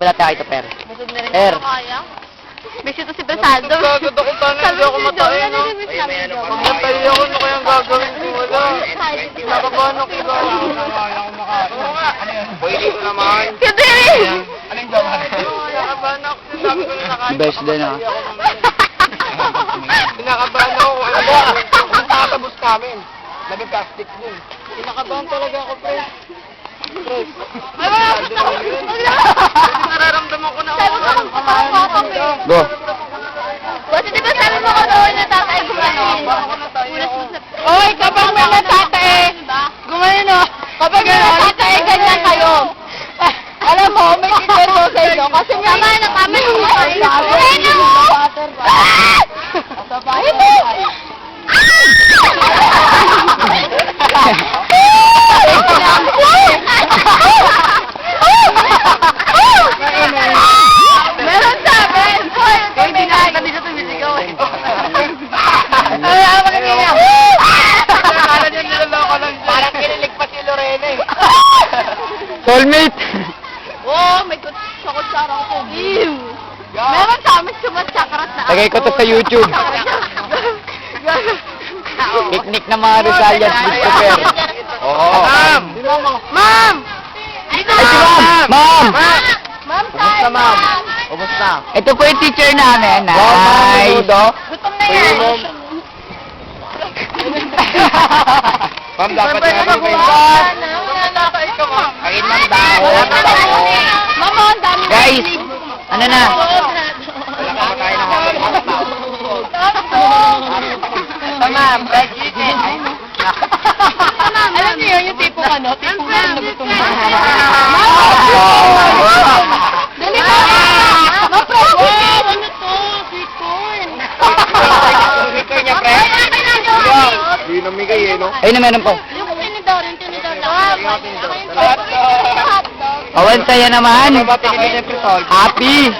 Wala tayo ito, per. Busog na rin Per. ako kaya. Busy to si Basado. Napagod ako paano hindi ako matayin, no? Pag natay ako, ano kayang gagawin ko? Wala. Nakabahan ako ba? Oo nga. Pwede ko naman. Kasi rin! Anong gawa? Nakabahan ako. Sabi ko na nakain. Best din, ah. Kinakabahan ako kung ano ba? Kung tatabos namin. Nag-plastic din. Kinakabahan talaga ako, pre. Ko na! Nararamdaman ko na Sabi ko, kapapapapap eh. Go. Kasi di ba sabi mo ko noon na tatay gumanin? Oy, kapag may natatay, gumayon o. Kapag may natatay, ganyan kayo. Alam mo, may kikwento sa inyo. Kasi may... Tama na, tama na. Ay, Ay, no! Ay, mo! Meron sa amin! Hoy, Hindi na, hindi siya tumisigaw eh. Ay, ako kanina. Akala niya niloloko lang siya. Parang kinilig pa si Lorena eh. Soulmate! Oh, may kut sa kutsara ko. Ew! Amin sumatsakarat na Lagay ko to sa YouTube. Picnic na mga Rizalians Christopher. Oo. Ma'am! Ma'am! Ay, si ma'am! Ma'am! Ma'am, Ubus na, ma'am. Ubus na. Ito po yung teacher namin. Wow, ma'am, Nice. menudo. Gutom na yan. Ma'am, dapat na ba kayo. Kain man daw. Mama, ang dami Guys, ano na? Wala ka makain ng hapon. Ma'am, Alam niyo yun, yung tipong ano, tipong gutom na gutom na. Dali ka! Ma-profit! Ano to? Sweet corn. Sweet corn niya, pre? Ay. Hindi namigay eh, no? Ayun na meron po. Yung tinidor, yung tinidor lang. Awan saya naman. Ano? Happy!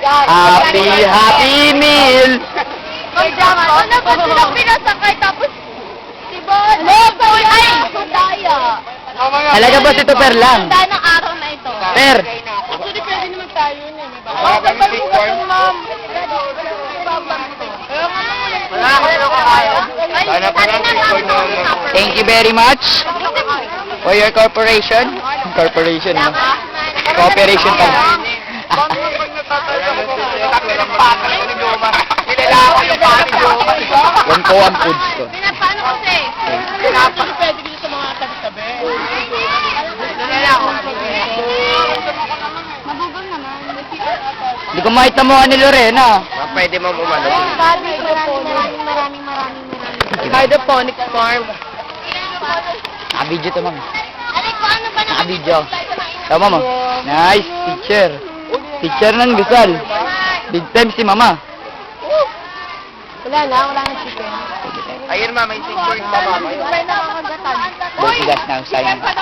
Happy, happy meal! Pagdama. Ano ba silang pinasakay tapos si Bon? Ano ba Ay! Sundaya. Talaga ba si Tupper lang? Sundaya ng araw na ito. Per! Actually, pwede naman tayo yun eh. Diba? Wala ba yung sweet corn? Wala ka rin kayo. Sana pa lang na. Thank you very much for your corporation. Corporation, no? Cooperation pa. Paano yung pag natatay ako? Sabi ng pata ni Joma. Kilala ko yung pata ni Joma. Po ang foods ko. Pinapano kasi? Actually, pwede dito sa mga tabi-tabi. Mabugang naman. Hindi ko makita mo ni Lorena. Pwede mo. Barbie, maraming maraming maraming maraming maraming. Hydroponics farm. Naka-video to, ma'am. Ko, ano? Naka-video. Tama mo. Nice, teacher. Teacher ng Rizal. Big time si mama. Wala na, wala na chicken. Ayun ma, may sweet corn pa mama. May nakakagatan. Busigas na, sayang.